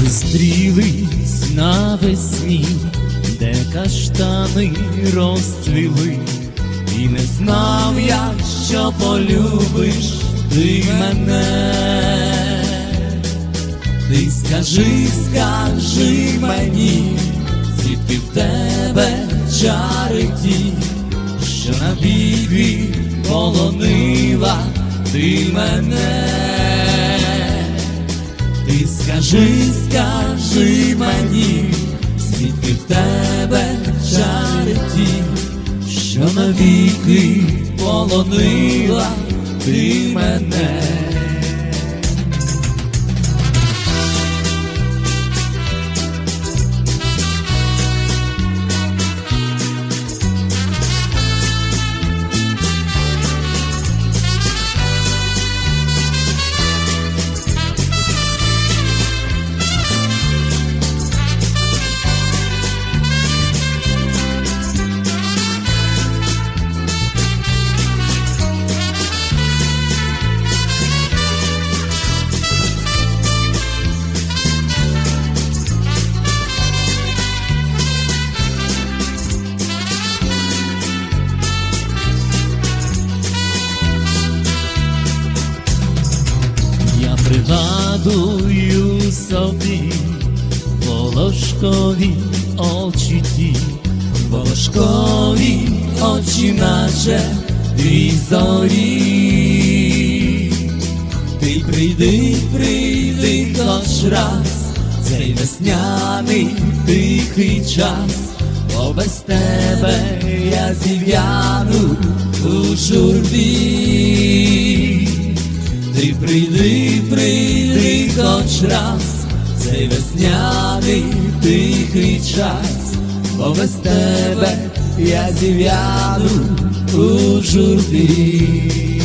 Зустрілись навесні, де каштани розцвіли, і не знав я, що полюбиш ти мене. Ти скажи, скажи мені, звідки в тебе чари ті, що на навіки полонила ти мене. Ти скажи, скажи мені, звідки в тебе ті, що навіки полонила ти мене. Пригадую собі волошкові очі ті, волошкові очі, наче дві зорі. Ти прийди, прийди хоч раз, цей весняний тихий час, бо без тебе я зів'яну у журбі. Ти прийди, прийди хоч раз, цей весняний тихий час, бо без тебе я зів'яну у журбі.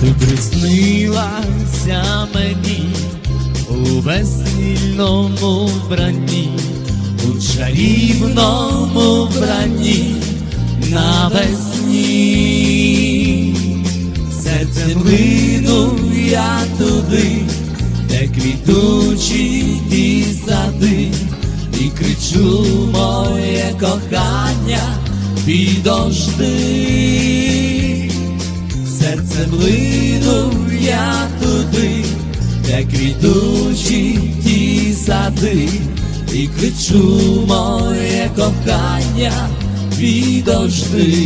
Ти приснилася мені у веснільному вбранні, у чарівному вбранні навесні. Серцем линув я туди, де квітучі ті сади, і кричу моє кохання, підожди. Серцем я туди, де квітучі ті сади, і кричу моє кохання, підожди.